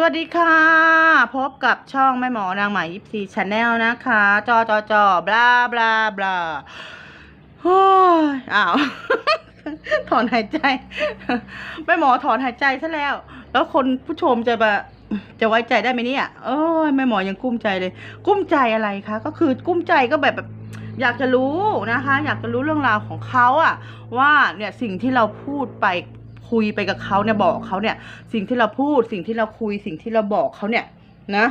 สวัสดีค่ะ พบกับช่องแม่หมอนางหมายยิปซีชาแนลนะคะ จอจอจอบลาบลาบลาโอ้ยอ้าว ถอนหายใจ แม่หมอถอนหายใจซะแล้ว แล้วคนผู้ชมจะแบบจะไว้ใจได้ไหมเนี่ยโอ้ยแม่หมอยังกุ้มใจเลย กุ้มใจอะไรคะ ก็คือกุ้มใจก็แบบแบบ อยากจะรู้นะคะ อยากจะรู้เรื่องราวของเขาอะว่าเนี่ยสิ่งที่เราพูดไป คุยไปกับเขาเนี่ยบอกเขาเนี่ย สิ่งที่เราพูดสิ่งที่เราคุยสิ่งที่เราบอกเขาเนี่ยนะ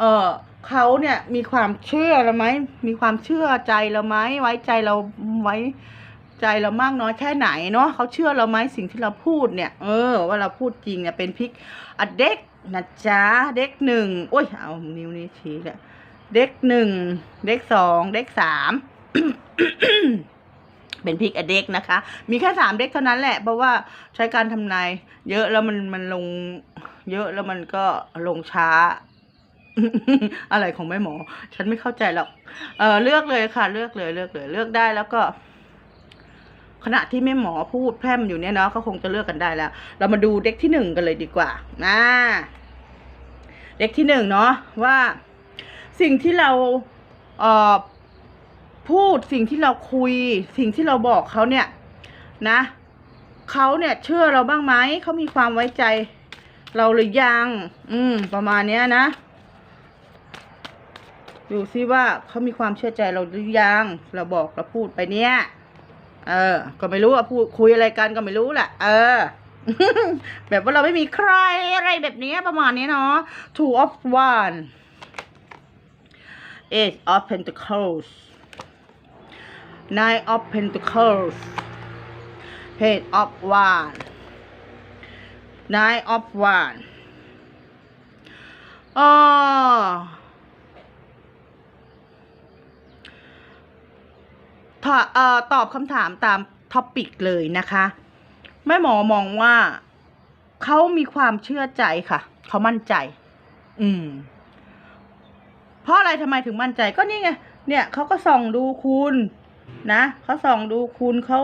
เออเขาเนี่ยมีความเชื่อเราไหมมีความเชื่อใจเราไหมไว้ใจเราไว้ใจเรามากน้อยแค่ไหนเนาะเขาเชื่อเราไหมสิ่งที่เราพูดเนี่ย เออ ว่าเราพูดจริงเนี่ยเป็นพิกอเด็กนะจ๊ะเด็กหนึ่งโอ้ยเอานิ้วนี้ชี้เลยเด็กหนึ่งเด็กสองเด็กสาม เป็นพริกอเด็กนะคะ มีแค่สามเด็กเท่านั้นแหละ เพราะว่าใช้การทำนายเยอะแล้วมันมันลง เยอะแล้วมันก็ลงช้า อะไรของแม่หมอ ฉันไม่เข้าใจหรอก เออเลือกเลยค่ะ เลือกเลย เลือกเลย เลือกได้แล้วก็ ขณะที่แม่หมอพูดแพร่มอยู่เนี่ยเนาะเขาคงจะเลือกกันได้แล้ว เรามาดูเด็กที่หนึ่งกันเลยดีกว่านะเด็กที่หนึ่งเนาะว่า สิ่งที่เราเออ พูดสิ่งที่เราคุย สิ่งที่เราบอกเขาเนี่ย นะเขาเนี่ยเชื่อเราบ้างไหมเขามีความไว้ใจ เราหรือยัง อืม ประมาณเนี้ยนะดูซิว่าเขามีความเชื่อใจเราหรือยังเราบอกเราพูดไปเนี่ย เออ ก็ไม่รู้ว่าพูดคุยอะไรกันก็ไม่รู้แหละเออ แบบว่าเราไม่มีใครอะไรแบบนี้ประมาณนี้เนาะ two of one eight of pentacles nine of pentacles page of one nine of one อ๋อถอเอ่อตอบคำถามตามท็อปิกเลยนะคะแม่หมอมองว่าเขามีความเชื่อใจค่ะ เขามั่นใจ อืม เพราะอะไรทำไมถึงมั่นใจก็นี่ไง เนี่ยเขาก็ส่องดูคุณ นะเขาส่องดูคุณเขา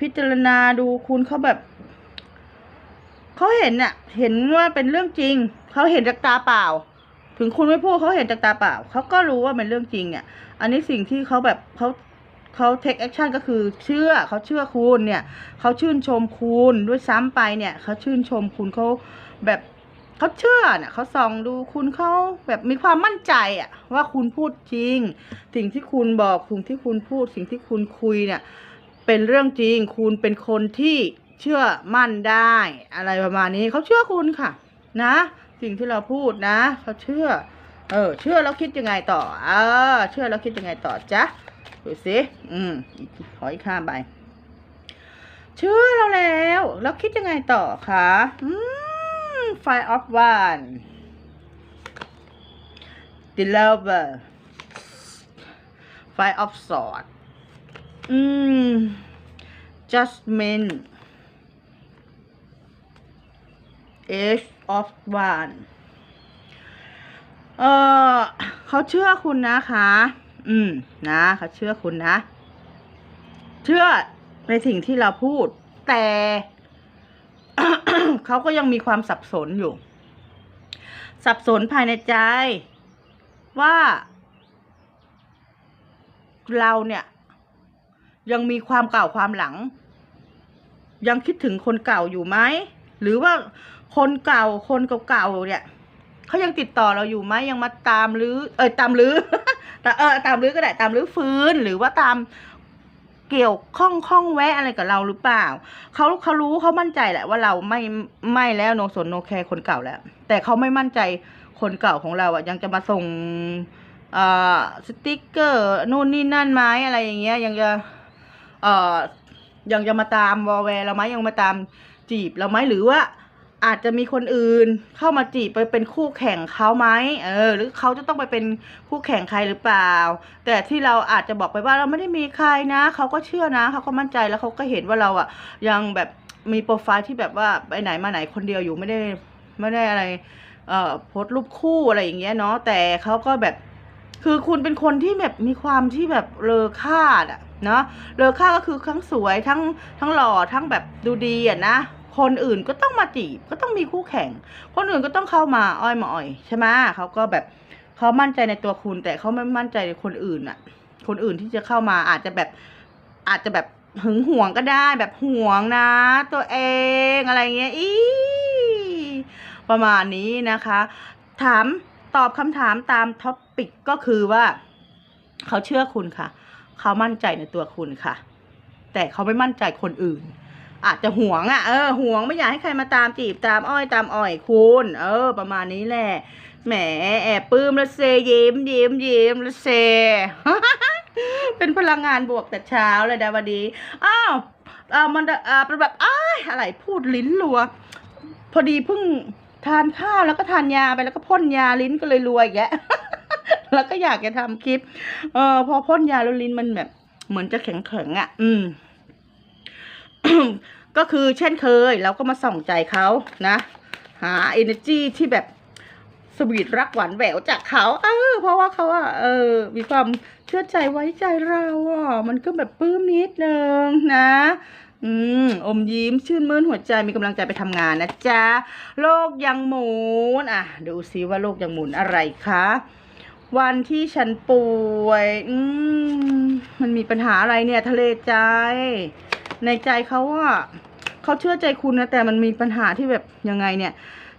พิจารณาดูคุณเขาแบบเขาเห็นเนี่ยเห็นว่าเป็นเรื่องจริงเขาเห็นจากตาเปล่า ถึงคุณไม่พูดเขาเห็นจากตาเปล่าเขาก็รู้ว่าเป็นเรื่องจริงเนี่ย อันนี้สิ่งที่เขาแบบเขาเขาเทคแอคชั่นก็คือเชื่อเขาเชื่อคุณเนี่ยเขาชื่นชมคุณด้วยซ้ำไปเนี่ยเขาชื่นชมคุณเขาแบบ เขาเชื่อเนี่ยเขาส่องดูคุณเขาแบบมีความมั่นใจอะว่าคุณพูดจริง สิ่งที่คุณบอกสิ่งที่คุณพูด สิ่งที่คุณคุยเนี่ย เป็นเรื่องจริง คุณเป็นคนที่เชื่อมั่นได้ อะไรประมาณนี้เขาเชื่อคุณค่ะ นะ สิ่งที่เราพูดนะเขาเชื่อ เออ เชื่อแล้วคิดยังไงต่อ เออ เชื่อแล้วคิดยังไงต่อจ๊ะดูสิอืมขออีกข้ามไปเชื่อเราแล้ว แล้วคิดยังไงต่อคะ อืม Five of One The Lover Five of sword อืม Judgment Age of One เออเขาเชื่อคุณนะคะ อืม นะเขาเชื่อคุณนะ เชื่อในสิ่งที่เราพูดแต่ เขาก็ยังมีความสับสนอยู่ สับสนภายในใจว่าเราเนี่ย ยังมีความเก่าความหลัง ยังคิดถึงคนเก่าอยู่ไหมหรือว่าคนเก่าคนเก่าๆเนี่ยเขายังติดต่อเราอยู่ไหมยังมาตามหรือ เออตามหรือแต่เออตามหรือก็ได้ตามหรือฟื้นหรือว่าตาม เกี่ยวข้องข้องแวะอะไรกับเราหรือเปล่าเขาเขารู้เขามั่นใจแหละว่าเราไม่ไม่แล้วโนสนโนแคร์คนเก่าแล้ว แต่เขาไม่มั่นใจคนเก่าของเราอะยังจะมาส่งอ่าสติกเกอร์นู่นนี่นั่นไหมอะไรอย่างเงี้ยยังจะเอ่อยังจะมาตามวอลแวร์เราไหมยังมาตามจีบเราไหมหรือว่า อาจจะมีคนอื่นเข้ามาจีบไปเป็นคู่แข่งเขาไหมเออ หรือเขาจะต้องไปเป็นคู่แข่งใครหรือเปล่า แต่ที่เราอาจจะบอกไปว่าเราไม่ได้มีใครนะเขาก็เชื่อนะเขาก็มั่นใจแล้วเขาก็เห็นว่าเราอะยังแบบมีโปรไฟล์ที่แบบว่าไปไหนมาไหนคนเดียวอยู่ไม่ได้ไม่ได้อะไร เอ่อโพสต์รูปคู่อะไรอย่างเงี้ยเนาะแต่เขาก็แบบคือคุณเป็นคนที่แบบมีความที่แบบเลอค่าดอะเนาะเลอค่าก็คือทั้งสวยทั้งทั้งหล่อทั้งแบบดูดีอะนะ คนอื่นก็ต้องมาจีบก็ต้องมีคู่แข่ง คนอื่นก็ต้องเข้ามาอ้อยมาอ่อยใช่ไหมเขาก็แบบเขามั่นใจในตัวคุณ แต่เขาไม่มั่นใจในคนอื่นอะคนอื่นที่จะเข้ามาอาจจะแบบอาจจะแบบหึงหวงก็ได้แบบหวงนะ ตัวเองอะไรเงี้ยอีประมาณนี้นะคะ ถามตอบคำถามตามท็อปปิกก็คือว่า เขาเชื่อคุณค่ะ เขามั่นใจในตัวคุณค่ะ แต่เขาไม่มั่นใจคนอื่น อาจจะหวงอะเออหวงไม่อยากให้ใครมาตามจีบตามอ้อยตามอ่อยคุณ เออ ประมาณนี้แหละแหมแอบปลื้มล้วเซยิ้มยิ้มยิ้มล้วเซ เป็นพลังงานบวกแต่เช้าเลยดาวดีอ้าวเออมันเออเป็นแบบอ้ายอะไรพูดลิ้นรัว พอดีเพิ่งทานข้าวแล้วก็ทานยาไปแล้วก็พ่นยาลิ้นก็เลยรัวอีกแยะแล้วก็อยากจะทำคลิป เออพอพ่นยาแล้วลิ้นมันแบบ เหมือนจะแข็งแข็งอะ อืม ก็คือเช่นเคยเราก็มาส่องใจเขานะ หา energy ที่แบบสวีทรักหวานแหววจากเขาเออเพราะว่าเขาอะเออ มีความเชื่อใจไว้ใจเราอะมันก็แบบปลื้มนิดนึงนะ อืมอมยิ้มชื่นมื่นหัวใจมีกำลังใจไปทำงานนะจ๊ะโลกยังหมุนอะดูซิว่าโลกยังหมุนอะไรคะวันที่ฉันป่วย อืมมันมีปัญหาอะไรเนี่ย ทะเลใจ ในใจเขาว่าเขาเชื่อใจคุณนะแต่มันมีปัญหาที่แบบยังไงเนี่ย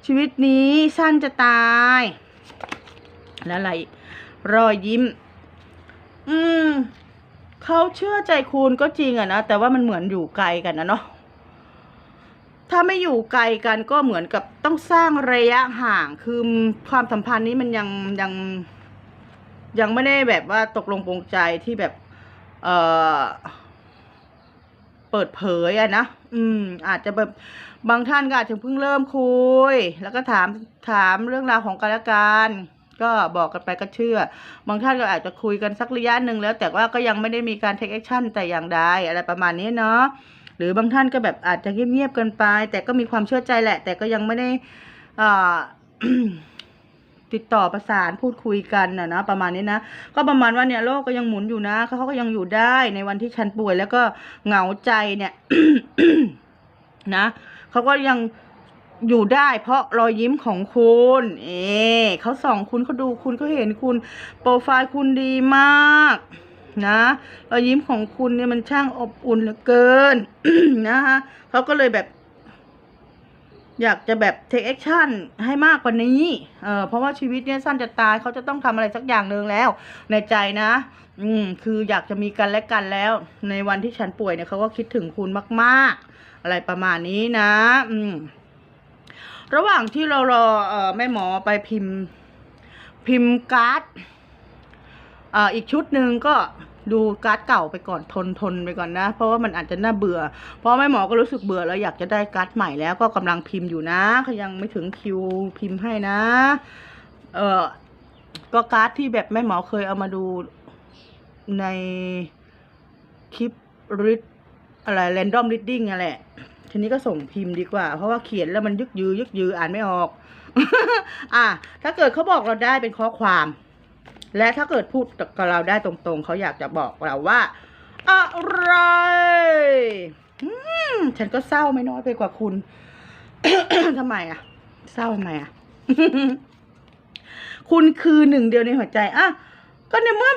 ชีวิตนี้สั้นจะตาย แล้วอะไรรอยยิ้ม อืมเขาเชื่อใจคุณก็จริงอะนะแต่ว่ามันเหมือนอยู่ไกลกันนะเนาะถ้าไม่อยู่ไกลกันก็เหมือนกับต้องสร้างระยะห่างคือความสัมพันธ์นี้มันยังยัง ยังไม่ได้แบบว่าตกลงปรงใจที่แบบ เอ่อ เปิดเผยอะนะอืม อาจจะแบบบางท่านก็อาจจะเพิ่งเริ่มคุย แล้วก็ถามถามเรื่องราวของกันและกันก็บอกกันไปก็เชื่อ บางท่านก็อาจจะคุยกันสักระยะหนึ่งแล้ว แต่ว่าก็ยังไม่ได้มีการ take action แต่อย่างใดอะไรประมาณนี้เนาะหรือบางท่านก็แบบอาจจะเงียบๆกินไป แต่ก็มีความเชื่อใจแหละ แต่ก็ยังไม่ได้อ่า ติดต่อประสานพูดคุยกันนะนะประมาณนี้นะ ก็ประมาณว่าเนี่ยโลกก็ยังหมุนอยู่นะเขาเขาก็ยังอยู่ได้ในวันที่ฉันป่วย แล้วก็เหงาใจเนี่ยนะเขาก็ยังอยู่ได้เพราะรอยยิ้มของคุณ เอเขาส่องคุณเขาดูคุณเขาเห็นคุณ โปรไฟล์คุณดีมาก นะรอยยิ้มของคุณเนี่ยมันช่างอบอุ่นเหลือเกินนะคะเขาก็เลยแบบ อยากจะแบบ take action ให้มากกว่านี้ เออเพราะว่าชีวิตเนี่ยสั้นจะตายเขาจะต้องทำอะไรสักอย่างหนึ่งแล้ว ในใจนะ อืม คืออยากจะมีกันและกันแล้ว ในวันที่ฉันป่วยเนี่ยเขาก็คิดถึงคุณมากๆ อะไรประมาณนี้นะ อืม ระหว่างที่เรารอเอ่อแม่หมอไปพิมพ์ พิมพ์การ์ด เอ่ออีกชุดหนึ่งก็ ดูการ์ดเก่าไปก่อนทนทนไปก่อนนะ เพราะว่ามันอาจจะน่าเบื่อ เพราะแม่หมอก็รู้สึกเบื่อแล้วอยากจะได้การ์ดใหม่แล้วก็กำลังพิมพ์อยู่นะเขายังไม่ถึงคิวพิมพ์ให้นะ เออก็การ์ดที่แบบแม่หมอเคยเอามาดูในคลิปริดอะไรแรนดอมริดดิ้งอะไรทีนี้ก็ส่งพิมพ์ดีกว่า เพราะว่าเขียนแล้วมันยึกยือยึกยืออ่านไม่ออก อะถ้าเกิดเขาบอกเราได้เป็นข้อความ และถ้าเกิดพูดกับเราได้ตรงๆ เขาอยากจะบอกเราว่า อะไรฉันก็เศร้าไม่น้อยไปกว่าคุณทำไมอะ เศร้าทำไมอะ คุณคือหนึ่งเดียวในหัวใจอะก็ในเมื่อ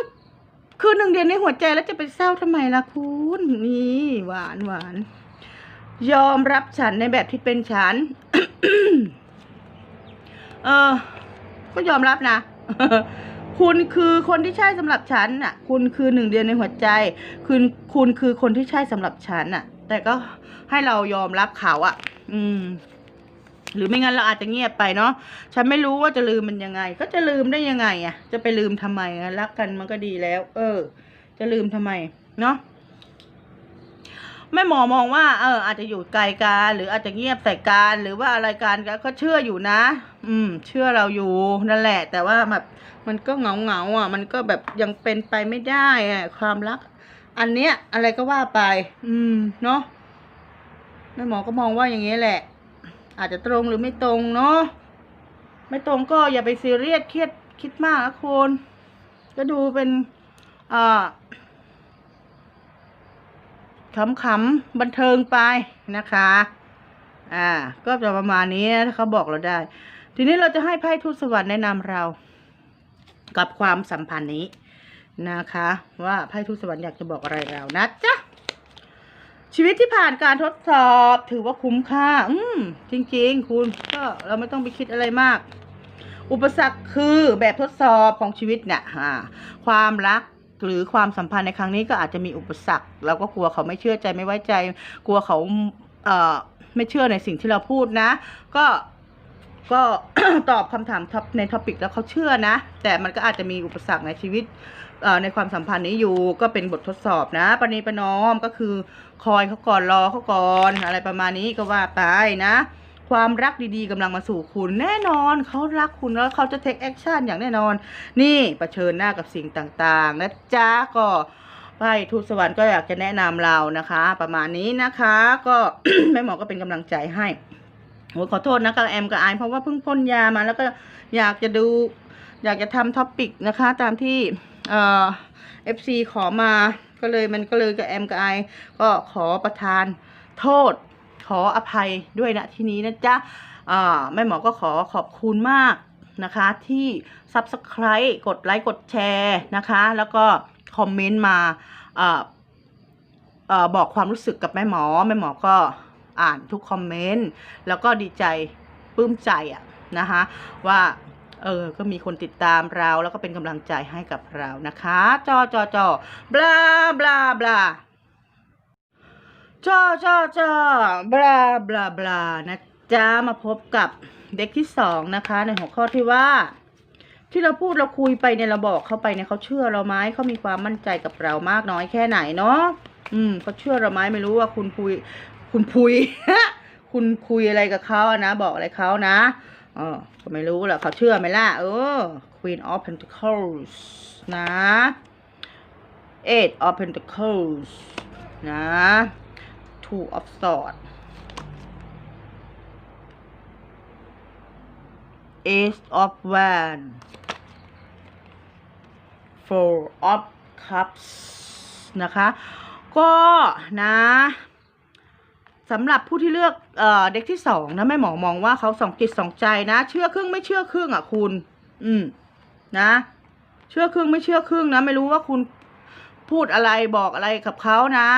คือหนึ่งเดียวในหัวใจแล้วจะไปเศร้าทำไมล่ะคุณนี่หวานหวานยอมรับฉันในแบบที่เป็นฉัน เออ ก็ยอมรับนะ คุณคือคนที่ใช่สำหรับฉันน่ะ คุณคือหนึ่งเดียวในหัวใจ คุณคุณคือคนที่ใช่สำหรับฉันน่ะ แต่ก็ให้เรายอมรับเขาอะอืม หรือไม่งั้นเราอาจจะเงียบไปเนาะฉันไม่รู้ว่าจะลืมมันยังไง ก็จะลืมได้ยังไงอะจะไปลืมทำไมรักกันมันก็ดีแล้ว เออ จะลืมทำไม เนาะ แม่หมอมองว่าเอออาจจะอยู่ไกลกันหรืออาจจะเงียบใส่กันหรือว่าอะไรกันก็เชื่ออยู่นะ อืม เชื่อเราอยู่นั่นแหละ แต่ว่าแบบมันก็เหงาเหงาอะ มันก็แบบยังเป็นไปไม่ได้อะความรัก อันเนี้ย อะไรก็ว่าไป อืมเนาะแม่หมอก็มองว่าอย่างนี้แหละ อาจจะตรงหรือไม่ตรงเนาะไม่ตรงก็อย่าไปซีเรียสเครียดคิดมากนะคุณก็ดูเป็นอ่า ขำๆบันเทิงไปนะคะ อ่า ก็จะประมาณนี้นะถ้าเขาบอกเราได้ ทีนี้เราจะให้ไพ่ทูตสวรรค์แนะนำเรา กับความสัมพันธ์นี้นะคะ ว่าไพ่ทูตสวรรค์อยากจะบอกอะไรเรานะจ๊ะชีวิตที่ผ่านการทดสอบถือว่าคุ้มค่า อืม จริง ๆ คุณก็เราไม่ต้องไปคิดอะไรมาก อุปสรรคคือแบบทดสอบของชีวิตเนี่ยความรัก หรือความสัมพันธ์ในครั้งนี้ก็อาจจะมีอุปสรรคเราก็กลัวเขาไม่เชื่อใจไม่ไว้ใจ กลัวเขาเอ่อไม่เชื่อในสิ่งที่เราพูดนะ ก็ก็ตอบคำถามในท็อปิกแล้วเขาเชื่อนะ แต่มันก็อาจจะมีอุปสรรคในชีวิตเอ่อในความสัมพันธ์นี้อยู่ก็เป็นบททดสอบนะประนีประนอมก็คือคอยเขาก่อนรอเขาก่อนอะไรประมาณนี้ก็ว่าไปนะ ความรักดีๆกำลังมาสู่คุณแน่นอนเขารักคุณแล้วเขาจะเทคแอคชั่นอย่างแน่นอน นี่เชิญหน้ากับสิ่งต่างๆนะจ๊ะก็ไพ่ทูตสวรรค์ก็อยากจะแนะนำเรานะคะ ประมาณนี้นะคะ ก็แม่หมอก็เป็นกำลังใจให้โอ้ขอโทษนะกับแอมกับไอเพราะว่าเพิ่งพ่นยามาแล้วก็อยากจะดู อยากจะทำท็อปปิกนะคะ ตามที่เอ่อฟซีขอมาก็เลยมันก็เลยกับแอมกับไอก็ขอประทานโทษ ขออภัยด้วยนะที่นี้นะจ๊ะแม่หมอก็ขอขอบคุณมากนะคะที่ Subscribe กดไลค์กดแชร์นะคะ แล้วก็คอมเมนต์มาออบอกความรู้สึกกับแม่หมอ แม่หมอก็อ่านทุกคอมเมนต์แล้วก็ดีใจปลื้มใจอะนะคะว่าเออ ก็มีคนติดตามเรา แล้วก็เป็นกำลังใจให้กับเรานะคะ จอจอจอบลาบลาบลา จ้าจ้าจ้าบลาบลาบลานะจ๊ะมาพบกับเด็กที่สองนะคะ ในหัวข้อที่ว่า ที่เราพูดเราคุยไปเนี่ยเราบอกเขาไปเนี่ยเขาเชื่อเราไหมเขามีความมั่นใจกับเรามากน้อยแค่ไหนเนาะอืมเขาเชื่อเราไหมไม่รู้ว่าคุณคุย คุณคุยคุณคุยอะไรกับเขาอะนะ บอกอะไรเขานะเออก็ไม่รู้แหละเขาเชื่อไหมล่ะเออ Queen of Pentacles นะ Eight of Pentacles นะ Two of Swords Ace of Wands Four of Cups นะคะ ก็นะสำหรับผู้ที่เลือกเอ่อเด็กที่สองนะแม่หมอมองว่าเขาสองจิตสองใจนะ เชื่อครึ่งไม่เชื่อครึ่งอะคุณ อืมนะ เชื่อครึ่งไม่เชื่อครึ่งนะ ไม่รู้ว่าคุณพูดอะไรบอกอะไรกับเขานะ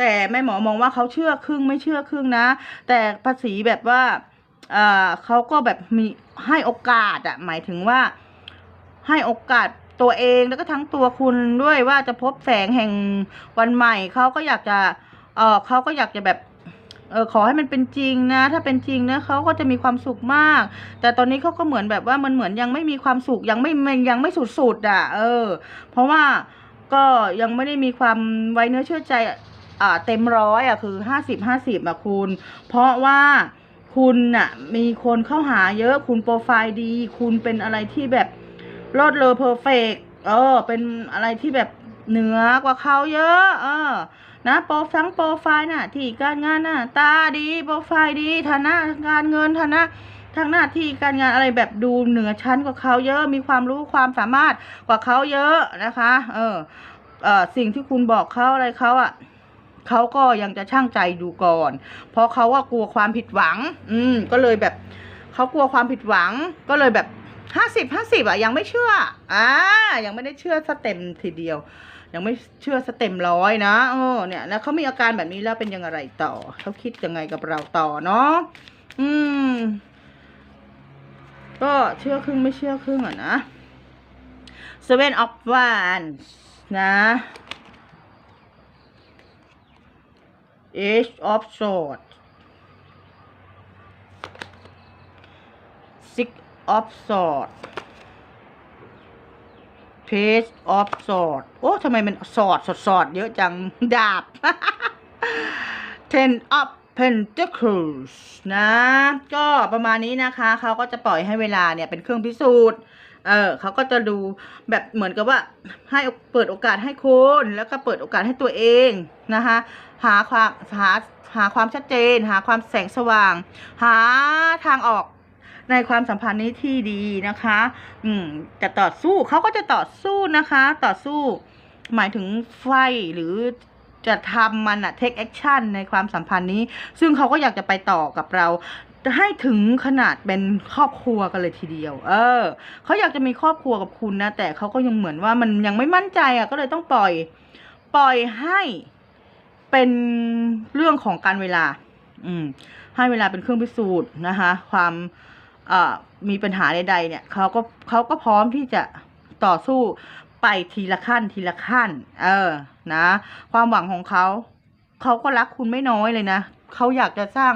แต่แม่หมอมองว่าเขาเชื่อครึ่งไม่เชื่อครึ่งนะ แต่ภาษีแบบว่าเออเขาก็แบบมีให้โอกาสอะหมายถึงว่าให้โอกาสตัวเองแล้วก็ทั้งตัวคุณด้วยว่าจะพบแสงแห่งวันใหม่เขาก็อยากจะเออเขาก็อยากจะแบบเออขอให้มันเป็นจริงนะ ถ้าเป็นจริงนะเขาก็จะมีความสุขมาก แต่ตอนนี้เขาก็เหมือนแบบว่ามันเหมือนยังไม่มีความสุขยังไม่ยังไม่สุดๆอะ เออ เพราะว่าก็ยังไม่ได้มีความไว้เนื้อเชื่อใจ เต็มร้อยอะคือห้าสิบห้าสิบอะคุณ เพราะว่าคุณน่ะมีคนเข้าหาเยอะคุณโปรไฟล์ดี คุณเป็นอะไรที่แบบรอดเลอเพอร์เฟกเออ เป็นอะไรที่แบบเหนือกว่าเขาเยอะ เออ นะโปรทั้งโปรไฟล์น่ะ ที่การงานน่ะ ตาดีโปรไฟล์ดีฐานะการเงินฐานะทางหน้าที่การงานอะไรแบบดูเหนือชั้นกว่าเขาเยอะ มีความรู้ความสามารถกว่าเขาเยอะนะคะ เออเออสิ่งที่คุณบอกเขาอะไรเขาอะ เขาก็ยังจะช่างใจดูก่อน เพราะเขาว่ากลัวความผิดหวัง อืม ก็เลยแบบเขากลัวความผิดหวัง ก็เลยแบบห้าสิบห้าสิบอะยังไม่เชื่อ อ่า ยังไม่ได้เชื่อสเต็มทีเดียว ยังไม่เชื่อสเต็มร้อยนะเออเนี่ยแล้วเขามีอาการแบบนี้แล้วเป็นยังไงต่อเขาคิดยังไงกับเราต่อเนาะอืม ก็เชื่อครึ่งไม่เชื่อครึ่งอะนะ Seven of Wands นะ Ace of Sword Six of Sword Page of Sword โอ้ทำไมมันสอดสดสอดเยอะจัง ดาบ Ten of Pentacles นะ ก็ประมาณนี้นะคะ เขาก็จะปล่อยให้เวลาเนี่ยเป็นเครื่องพิสูจน์เออเขาก็จะดูแบบเหมือนกับว่าให้เปิดโอกาสให้คุณแล้วก็เปิดโอกาสให้ตัวเองนะคะ หาความหาหาความชัดเจน หาความแสงสว่าง หาทางออกในความสัมพันธ์นี้ที่ดีนะคะ อืมจะต่อสู้เขาก็จะต่อสู้นะคะ ต่อสู้ หมายถึงไฟหรือจะทำมันอะ take action ในความสัมพันธ์นี้ ซึ่งเขาก็อยากจะไปต่อกับเราจะให้ถึงขนาดเป็นครอบครัวกันเลยทีเดียว เออ เขาอยากจะมีครอบครัวกับคุณนะ แต่เขาก็ยังเหมือนว่ามันยังไม่มั่นใจอะก็เลยต้องปล่อย ปล่อยให้ เป็นเรื่องของการเวลา อืม ให้เวลาเป็นเครื่องพิสูจน์นะคะ ความเอ่อมีปัญหาใดๆเนี่ยเขาก็เขาก็พร้อมที่จะต่อสู้ไปทีละขั้นทีละขั้น เออ นะ ความหวังของเขา เขาก็รักคุณไม่น้อยเลยนะเขาอยากจะสร้าง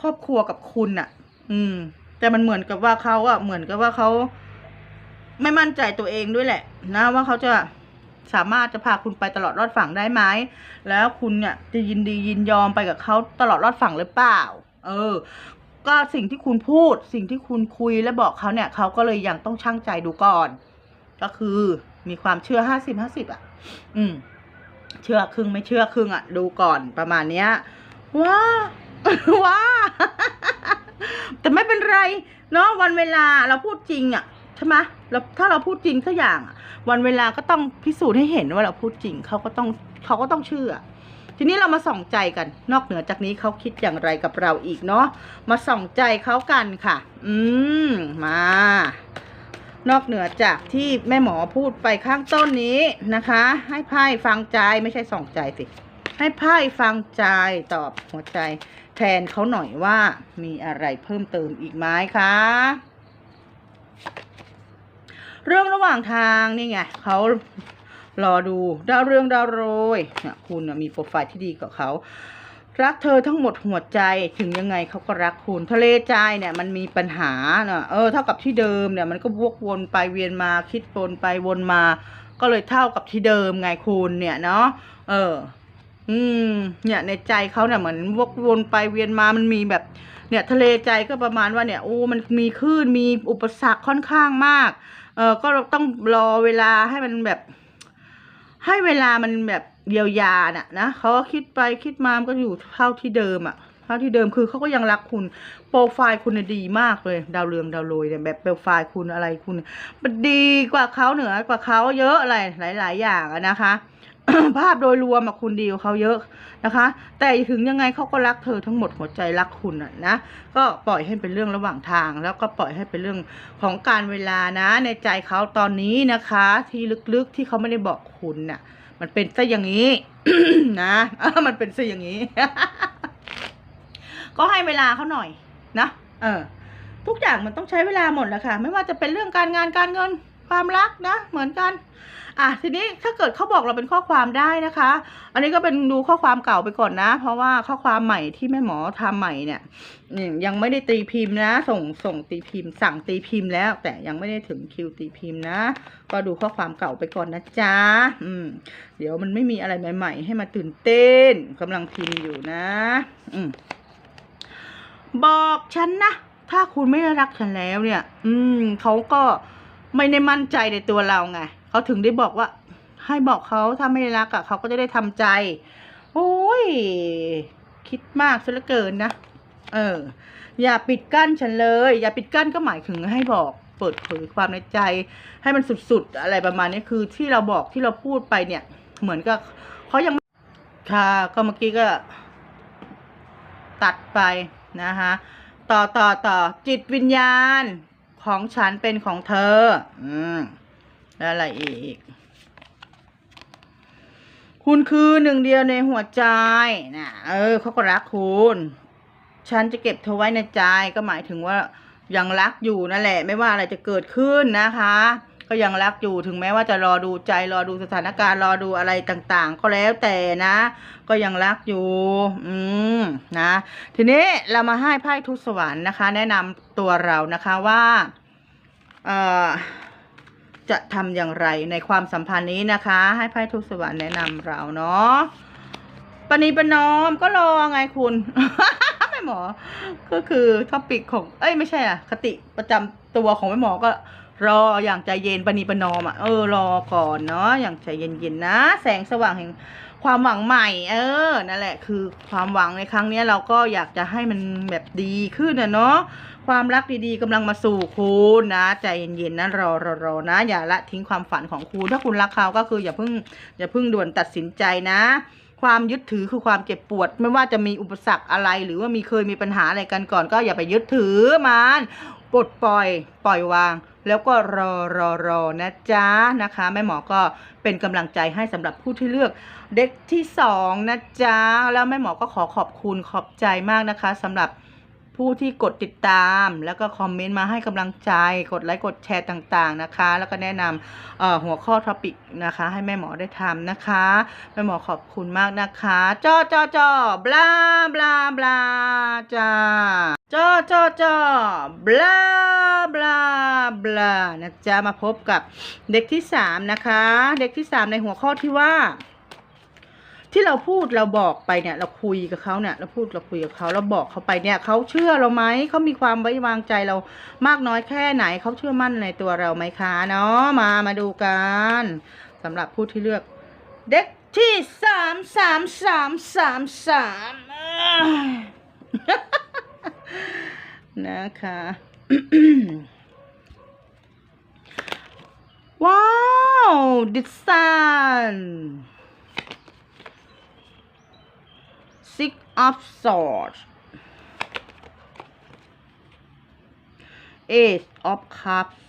ครอบครัวกับคุณน่ะ อืม แต่มันเหมือนกับว่าเขาอะเหมือนกับว่าเขาไม่มั่นใจตัวเองด้วยแหละ นะว่าเขาจะ สามารถจะพาคุณไปตลอดรอดฝั่งได้ไหม แล้วคุณเนี่ยจะยินดียินยอมไปกับเขาตลอดรอดฝั่งหรือเปล่า เออ ก็สิ่งที่คุณพูด สิ่งที่คุณคุยและบอกเขาเนี่ยเขาก็เลยยังต้องชั่งใจดูก่อน ก็คือมีความเชื่อห้าสิบห้าสิบอะ อืม เชื่อครึ่งไม่เชื่อครึ่งอะ ดูก่อนประมาณเนี้ย ว้า ว้า แต่ไม่เป็นไร เนาะวันเวลาเราพูดจริงอะ ใช่ไหม เราถ้าเราพูดจริงสักอย่าง วันเวลาก็ต้องพิสูจน์ให้เห็นว่าเราพูดจริงเขาก็ต้องเขาก็ต้องเชื่อ ทีนี้เรามาส่องใจกัน นอกเหนือจากนี้เขาคิดอย่างไรกับเราอีกเนาะมาส่องใจเขากันค่ะ อืมมานอกเหนือจากที่แม่หมอพูดไปข้างต้นนี้นะคะ ให้ไพ่ฟังใจไม่ใช่ส่องใจสิให้ไพ่ฟังใจตอบหัวใจ แทนเขาหน่อยว่ามีอะไรเพิ่มเติมอีกไหมคะ เรื่องระหว่างทางนี่ไงเขารอดูดาวเรื่องดาวโรยเนี่ยคุณมีโปรไฟล์ที่ดีกว่าเขารักเธอทั้งหมดหัวใจถึงยังไงเขาก็รักคุณ ทะเลใจเนี่ยมันมีปัญหาเนะเออเท่ากับที่เดิมเนี่ยมันก็วกวนไปเวียนมาคิดวนไปวนมา ก็เลยเท่ากับที่เดิมไงคุณเนี่ยเนาะเออ อืม เนี่ยในใจเขาเนี่ยเหมือนวกวนไปเวียนมามันมีแบบ เนี่ย ทะเลใจก็ประมาณว่าเนี่ยโอ้มันมีคลื่นมีอุปสรรคค่อนข้างมาก เออก็ต้องรอเวลาให้มันแบบ ให้เวลามันแบบเยียวยาน่ะนะเขาก็คิดไปคิดมามันก็อยู่เท่าที่เดิมอะเท่าที่เดิมคือเขาก็ยังรักคุณโปรไฟล์คุณน่ะดีมากเลย ดาวเรืองดาวโรยเนี่ยแบบโปรไฟล์คุณอะไรคุณมันดีกว่าเขาเหนือกว่าเขาเยอะอะไรหลาย ๆ อย่างอะนะคะ ภาพโดยรวมอะคุณดีกว่าเขาเยอะนะคะ แต่ถึงยังไงเขาก็รักเธอทั้งหมดหัวใจรักคุณอะนะก็ปล่อยให้เป็นเรื่องระหว่างทาง แล้วก็ปล่อยให้เป็นเรื่องของการเวลานะ ในใจเขาตอนนี้นะคะ ที่ลึกๆที่เขาไม่ได้บอกคุณน่ะ มันเป็นซะอย่างนี้นะมันเป็นซะอย่างนี้ ก็ให้เวลาเขาหน่อยนะเออ ทุกอย่างมันต้องใช้เวลาหมดแหละค่ะ ไม่ว่าจะเป็นเรื่องการงานการเงินความรักนะ เหมือนกัน อะทีนี้ถ้าเกิดเขาบอกเราเป็นข้อความได้นะคะ อันนี้ก็เป็นดูข้อความเก่าไปก่อนนะ เพราะว่าข้อความใหม่ที่แม่หมอทำใหม่เนี่ยยังไม่ได้ตีพิมพ์นะ ส่งส่งตีพิมพ์ สั่งตีพิมพ์แล้ว แต่ยังไม่ได้ถึงคิวตีพิมพ์นะ ก็ดูข้อความเก่าไปก่อนนะจ๊ะอืม เดี๋ยวมันไม่มีอะไรใหม่ ๆ ให้มาตื่นเต้นกำลังพิมพ์อยู่นะ อืมบอกฉันนะถ้าคุณไม่รักฉันแล้วเนี่ย อืมเขาก็ไม่ได้มั่นใจในตัวเราไง เขาถึงได้บอกว่า ให้บอกเขาถ้าไม่รักอะเขาก็จะได้ทำใจ โอ้ย คิดมากซะเหลือเกินนะ เออ อย่าปิดกั้นฉันเลย อย่าปิดกั้นก็หมายถึงให้บอกเปิดเผยความในใจ ให้มันสุด ๆ อะไรประมาณนี้คือที่เราบอกที่เราพูดไปเนี่ย เหมือนกับเขายังค่ะ ก็เมื่อกี้ก็ ตัดไปนะคะต่อต่อต่อจิตวิญญาณของฉันเป็นของเธอ อืม แล้วอะไรอีก คุณคือหนึ่งเดียวในหัวใจนะเออเขาก็รักคุณ ฉันจะเก็บเธอไว้ในใจก็หมายถึงว่ายังรักอยู่นั่นแหละ ไม่ว่าอะไรจะเกิดขึ้นนะคะ ก็ยังรักอยู่ถึงแม้ว่าจะรอดูใจรอดูสถานการณ์รอดูอะไรต่าง ๆ ก็แล้วแต่นะ ก็ยังรักอยู่ อืมนะ ทีนี้เรามาให้ไพ่ทุสวรรค์นะคะ แนะนำตัวเรานะคะว่า เอ่อ จะทำอย่างไรในความสัมพันธ์นี้นะคะ ให้ไพ่ทุตสวรรค์แนะนำเราเนาะปณีปนอมก็รอไงคุณแม่หมอ ก็คือท็อปิกของ เอ้ยไม่ใช่อะ คติประจำตัวของแม่หมอก็รออย่างใจเย็นปณีปนอมอะเออรอก่อนเนาะอย่างใจเย็นๆนะ แสงสว่างแห่งความหวังใหม่ เออนั่นแหละ คือความหวังในครั้งเนี้ยเราก็อยากจะให้มันแบบดีขึ้นนะเนาะ ความรักดีๆกำลังมาสู่คุณนะ ใจเย็นๆนะรอรอรอนะ อย่าละทิ้งความฝันของคุณถ้าคุณรักเขาก็คืออย่าเพิ่งอย่าเพิ่งด่วนตัดสินใจนะ ความยึดถือคือความเจ็บปวด ไม่ว่าจะมีอุปสรรคอะไร หรือว่ามีเคยมีปัญหาอะไรกันก่อนก็อย่าไปยึดถือมันปลดปล่อยปล่อยวาง แล้วก็รอรอรอนะจ๊ะนะคะแม่หมอก็เป็นกำลังใจให้สำหรับผู้ที่เลือกเด็กที่สองนะจ๊ะแล้วแม่หมอก็ขอขอบคุณขอบใจมากนะคะสำหรับ ผู้ที่กดติดตามแล้วก็คอมเมนต์มาให้กำลังใจ กดไลค์กดแชร์ต่างๆนะคะ แล้วก็แนะนำหัวข้อท็อปิกนะคะ ให้แม่หมอได้ทำนะคะแม่หมอขอบคุณมากนะคะจ้อจ้อจ้อบลาบลาบลาจ้าจ้อจ้อจอบลาบลาบลานะจ๊ะมาพบกับเด็กที่สามนะคะ เด็กที่สามในหัวข้อที่ว่า ที่เราพูดเราบอกไปเนี่ย เราคุยกับเขาเนี่ย เราพูดเราคุยกับเขาเราบอกเขาไปเนี่ยเขาเชื่อเราไหมเขามีความไว้วางใจเรามากน้อยแค่ไหนเขาเชื่อมั่นในตัวเราไหมคะเนาะมามาดูกันสำหรับผู้ที่เลือก เด็กที่สามสามสามสามสามนะคะว้าวดิสัน Six of Swords Ace of Cups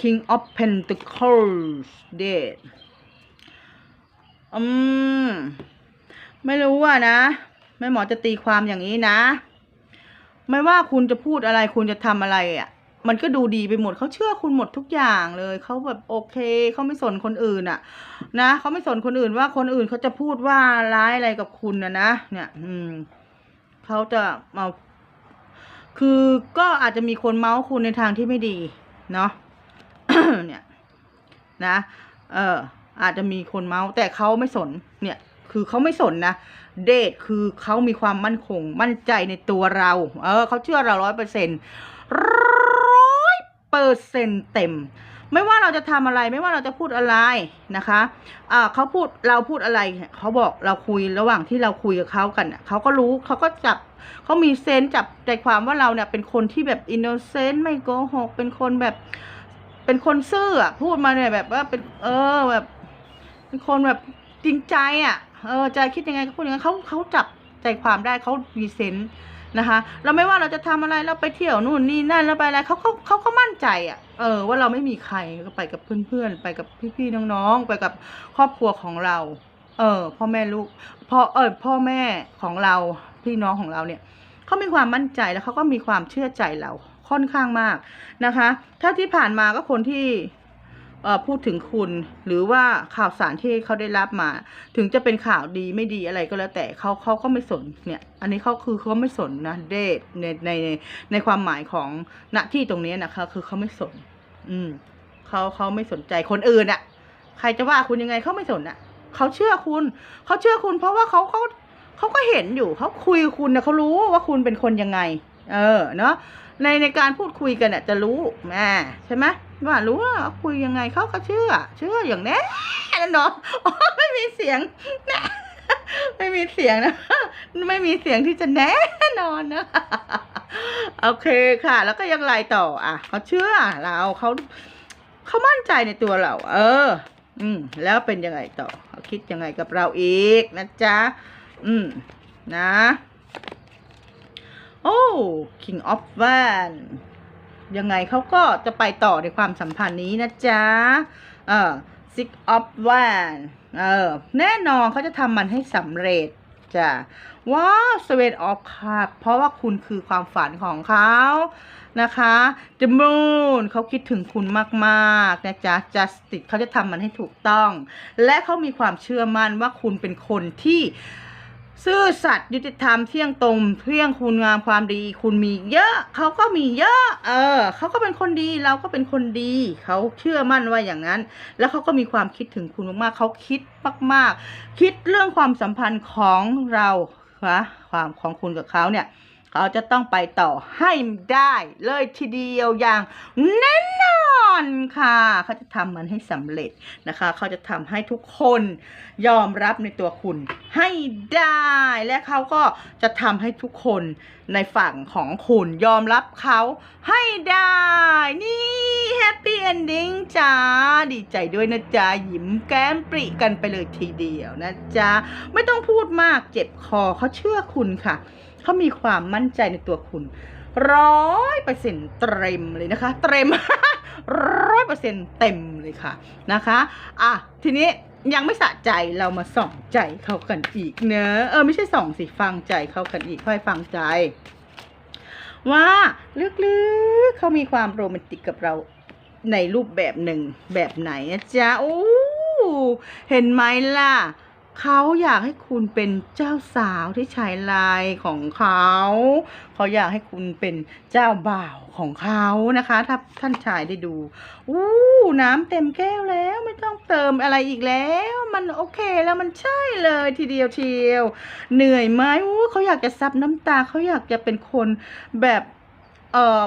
King of Pentacles Dead อืม ไม่รู้อะนะแม่หมอจะตีความอย่างนี้นะ ไม่ว่าคุณจะพูดอะไร คุณจะทำอะไรอะ มันก็ดูดีไปหมดเขาเชื่อคุณหมดทุกอย่างเลยเขาแบบโอเคเขาไม่สนคนอื่นอะนะเขาไม่สนคนอื่นว่าคนอื่นเขาจะพูดว่าร้ายอะไรกับคุณนะนะเนี่ย อืมเขาจะมาคือก็อาจจะมีคนเมาส์คุณในทางที่ไม่ดีเนาะเนี่ยนะ เออ อาจจะมีคนเมาส์แต่เขาไม่สน เนี่ย คือเขาไม่สนนะเดทคือเขามีความมั่นคง มั่นใจในตัวเรา เออเขาเชื่อเราร้อยเปอร์เซ็นต์ อร์เซ็นต์เต็ม ไม่ว่าเราจะทำอะไรไม่ว่าเราจะพูดอะไรนะคะอ่าเขาพูดเราพูดอะไรเขาบอกเราคุยระหว่างที่เราคุยกับเขากันเขาก็รู้เขาก็จับเขามีเซนส์จับใจความว่าเราเนี่ยเป็นคนที่แบบอินโนเซนต์ไม่โกหกเป็นคนแบบ เป็นคนซื่ออะพูดมาเนี่ยแบบว่าเป็นเออแบบเป็นคนแบบจริงใจอะเออใจคิดยังไงก็พูดอย่างนั้นเขาเขาจับใจความได้เขามีเซนส์ นะคะ เราไม่ว่าเราจะทำอะไรเราไปเที่ยวนู่นนี่นั่นเราไปอะไรเขาเขาเขาก็มั่นใจอะเออว่าเราไม่มีใครก็ไปกับเพื่อนๆไปกับพี่ๆน้องๆ ไปกับครอบครัวของเรา เออพ่อแม่ลูกพ่อเออพ่อแม่ของเราพี่น้องของเราเนี่ยเขามีความมั่นใจแล้วเขาก็มีความเชื่อใจเราค่อนข้างมากนะคะ ถ้าที่ผ่านมาก็คนที่ พูดถึงคุณหรือว่าข่าวสารที่เขาได้รับมา ถึงจะเป็นข่าวดีไม่ดีอะไรก็แล้วแต่เขาเขาก็ไม่สนเนี่ย อันนี้เขาคือเขาไม่สนนะเดทในในในในความหมายของณที่ตรงนี้นะคะ คือเขาไม่สน อืมเขาเขาไม่สนใจคนอื่นอะใครจะว่าคุณยังไงเขาไม่สนอะเขาเชื่อคุณเขาเชื่อคุณ เพราะว่าเขาเขาเขาก็เห็นอยู่เขาคุยคุณนะเขารู้ว่าคุณเป็นคนยังไง เออ เนาะในในการพูดคุยกันน่ะจะรู้แม่ใช่ไหม ว่ารู้ว่าคุยยังไงเขาก็เชื่อ เชื่ออย่างแน่นอนอ๋อไม่มีเสียงน่ไม่มีเสียงนะไม่มีเสียงที่จะแน่นอนนะโอเคค่ะ แล้วก็ยังไงต่อ อะเขาเชื่อเราเขาเขามั่นใจในตัวเรา เออ อืม แล้วเป็นยังไงต่อเขาคิดยังไงกับเราอีกนะจ๊ะอืม นะ โอ้ King of Van ยังไงเขาก็จะไปต่อในความสัมพันธ์นี้นะจ๊ะ เออ Six of Van เออ แน่นอนเขาจะทำมันให้สำเร็จจ้ะว้าว Seven of Cups เพราะว่าคุณคือความฝันของเขานะคะ The Moon เขาคิดถึงคุณมากๆนะจ๊ะ Justice เขาจะทำมันให้ถูกต้อง และเขามีความเชื่อมั่นว่าคุณเป็นคนที่ ซื่อสัตย์ยุติธรรมเที่ยงตรงเที่ยงคุณงามความดี คุณมีเยอะเขาก็มีเยอะ เออเขาก็เป็นคนดีเราก็เป็นคนดี เขาเชื่อมั่นว่าอย่างนั้น แล้วเขาก็มีความคิดถึงคุณมากๆเขาคิดมาก ๆ คิดเรื่องความสัมพันธ์ของเราคะความของคุณกับเขาเนี่ย เขาจะต้องไปต่อให้ได้เลยทีเดียวอย่างแน่นอนค่ะ เขาจะทำมันให้สำเร็จนะคะ เขาจะทำให้ทุกคนยอมรับในตัวคุณให้ได้ และเขาก็จะทำให้ทุกคนในฝั่งของคุณยอมรับเขาให้ได้ นี่แฮปปี้เอนดิ้งจ้า ดีใจด้วยนะจ๊ะยิ้มแก้มปริกันไปเลยทีเดียวนะจ๊ะ ไม่ต้องพูดมากเจ็บคอเขาเชื่อคุณค่ะ เขามีความมั่นใจในตัวคุณร้อยเปอร์เซ็นต์เต็มเลยนะคะ เต็มร้อยเปอร์เซ็นต์เต็มเลยค่ะนะคะอะทีนี้ยังไม่สะใจเรามาส่องใจเขากันอีกเนอะเออไม่ใช่ส่องสิฟังใจเขากันอีกค่อยฟังใจ ว่าลึกๆเขามีความโรแมนติกกับเราในรูปแบบหนึ่งแบบไหนนะจ๊ะโอ้เห็นไหมล่ะ เขาอยากให้คุณเป็นเจ้าสาวที่ชายลายของเขา เขาอยากให้คุณเป็นเจ้าบ่าวของเขานะคะ ถ้าท่านชายได้ดู อู้น้ำเต็มแก้วแล้วไม่ต้องเติมอะไรอีกแล้ว มันโอเคแล้วมันใช่เลยทีเดียวเดียว เหนื่อยไหมอู้เขาอยากจะซับน้ำตาเขาอยากจะเป็นคนแบบ เอ่อ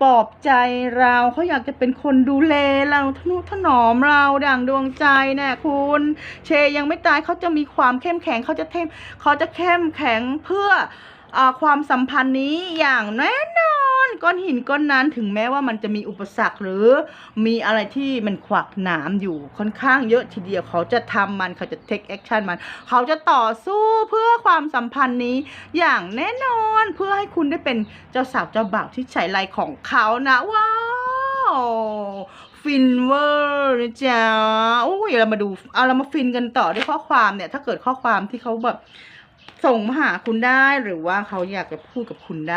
ปลอบใจเราเขาอยากจะเป็นคนดูแลเราทนุถนอมเราดั่งดวงใจนะคุณ เชยังไม่ตายเขาจะมีความเข้มแข็งเขาจะเทมเขาจะเข้มแข็งเพื่อ ความสัมพันธ์นี้อย่างแน่นอนก้อนหินก้อนนั้นถึงแม้ว่ามันจะมีอุปสรรคหรือมีอะไรที่มันขวากหนามอยู่ค่อนข้างเยอะทีเดียวเขาจะทำมันเขาจะ take action มัน เขาจะต่อสู้เพื่อความสัมพันธ์นี้อย่างแน่นอนเพื่อให้คุณได้เป็นเจ้าสาวเจ้าบ่าวที่ใช้ไรของเขานะว้าวฟินเวอร์นะจ๊ะโอ้ยเรามาดูเอาเรามาฟินกันต่อด้วยข้อความเนี่ย ถ้าเกิดข้อความที่เขาแบบ ส่งมาหาคุณได้หรือว่าเขาอยากจะพูดกับคุณได้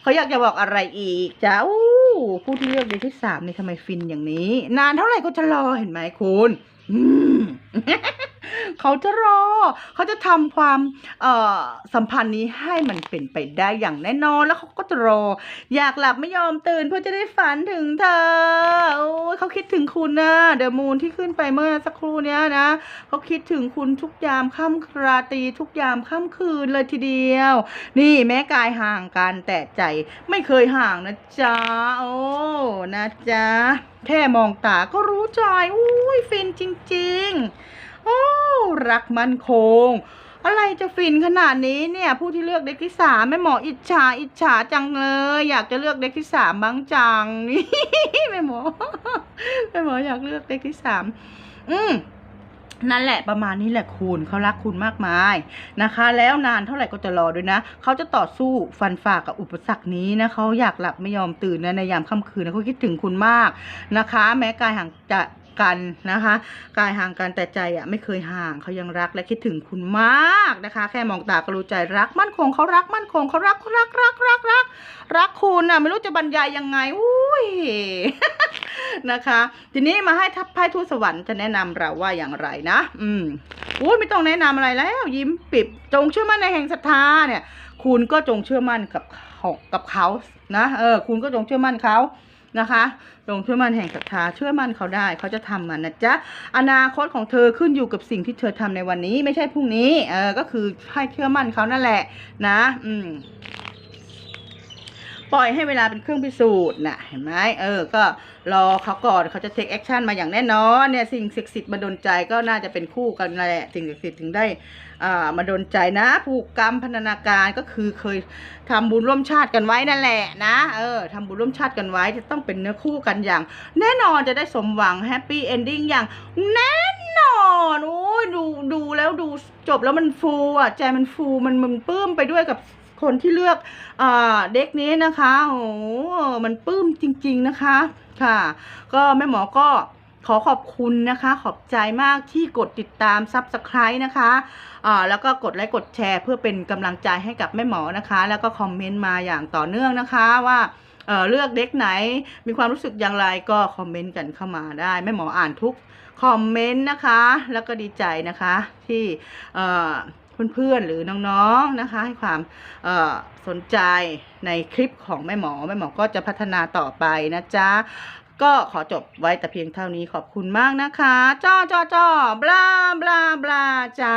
เขาอยากจะบอกอะไรอีกจ้าอู้ผู้ที่เลือกเดทที่สามนี่ทำไมฟินอย่างนี้ นานเท่าไหร่ก็จะรอเห็นไหมคุณ เขาจะรอ เขาจะทำความสัมพันธ์นี้ให้มันเป็นไปได้อย่างแน่นอนแล้วเขาก็จะรอ อยากหลับไม่ยอมตื่นเพื่อจะได้ฝันถึงเธอโอ้ยเขาคิดถึงคุณนะเดอะมูนที่ขึ้นไปเมื่อสักครู่เนี้ยนะเขาคิดถึงคุณทุกยามค่ำราตรีทุกยามค่ำคืนเลยทีเดียว นี่แม้กายห่างกันแต่ใจไม่เคยห่างนะจ๊ะโอ้นะจ๊ะแค่มองตาก็รู้ใจอุ้ยฟินจริงๆ โอ้ รักมันคง อะไรจะฟินขนาดนี้เนี่ย ผู้ที่เลือกเด็กที่สามแม่หมออิจฉาอิจฉาจังเลย อยากจะเลือกเด็กที่สามบ้างจังนี่แม่หมอแม่หมออยากเลือกเด็กที่สามอืม นั่นแหละประมาณนี้แหละคุณเขารักคุณมากมายนะคะ แล้วนานเท่าไหร่ก็จะรอด้วยนะเขาจะต่อสู้ฟันฝ่ากับอุปสรรคนี้นะเขาอยากหลับไม่ยอมตื่นนะในยามค่ำคืนนะเขาคิดถึงคุณมากนะคะ แม้กายห่างจะ กันนะคะกายห่างกันแต่ใจอะไม่เคยห่างเขายังรักและคิดถึงคุณมากนะคะ แค่มองตาก็รู้ใจรักมั่นคงเขารักมั่นคงเขารักรักรักรักรักรักคุณอะไม่รู้จะบรรยายยังไงอุ้ยนะคะ ทีนี้มาให้ทัพไพ่ทูตสวรรค์จะแนะนำเราว่าอย่างไรนะ อืมอุ้ยไม่ต้องแนะนำอะไรแล้ว ยิ้มปิบจงเชื่อมั่นในแห่งศรัทธาเนี่ย คุณก็จงเชื่อมั่นกับเขากับเขานะเออ คุณก็จงเชื่อมั่นเขา นะคะจงเชื่อมั่นแห่งศรัทธาเชื่อมั่นเขาได้เขาจะทำมันนะจ๊ะอนาคตของเธอขึ้นอยู่กับสิ่งที่เธอทำในวันนี้ ไม่ใช่พรุ่งนี้เออก็คือให้เชื่อมั่นเขานั่นแหละ นะ อืมปล่อยให้เวลาเป็นเครื่องพิสูจน์น่ะเห็นไหมเออ ก็รอเขาก่อนเขาจะ take action มาอย่างแน่นอนเนี่ยสิ่งศักดิ์สิทธิ์มาดนใจก็น่าจะเป็นคู่กันแหละสิ่งศักดิ์สิทธิ์ถึงได้ มาดนใจนะ ผูกกรรมพันธนาการก็คือเคยทำบุญร่วมชาติกันไว้นั่นแหละนะเออทำบุญร่วมชาติกันไว้จะต้องเป็นเนื้อคู่กันอย่าง แน่นอนจะได้สมหวังแฮปปี้เอนดิ้งอย่างแน่นอนโอ้ยดูดูแล้วดูจบแล้วมันฟูอะใจมันฟูมันมันปลื้มไปด้วยกับคนที่เลือกอ่าเด็กนี้นะคะโอ้โหมันปลื้มจริง ๆนะคะค่ะ ก็แม่หมอก็ขอขอบคุณนะคะ ขอบใจมากที่กดติดตาม Subscribe นะคะ อ่าแล้วก็กดไลค์กดแชร์เพื่อเป็นกำลังใจให้กับแม่หมอนะคะ แล้วก็คอมเมนต์มาอย่างต่อเนื่องนะคะว่าเเลือกเด็กไหนมีความรู้สึกอย่างไรก็คอมเมนต์กันเข้ามาได้แม่หมออ่านทุกคอมเมนต์นะคะ แล้วก็ดีใจนะคะที่เเพื่อนๆหรือน้องๆนะคะ ให้ความสนใจในคลิปของแม่หมอแม่หมอก็จะพัฒนาต่อไปนะจ๊ะ ก็ขอจบไว้แต่เพียงเท่านี้ขอบคุณมากนะคะ จ้าจ้าจ้าบลาบลาบลาจ้า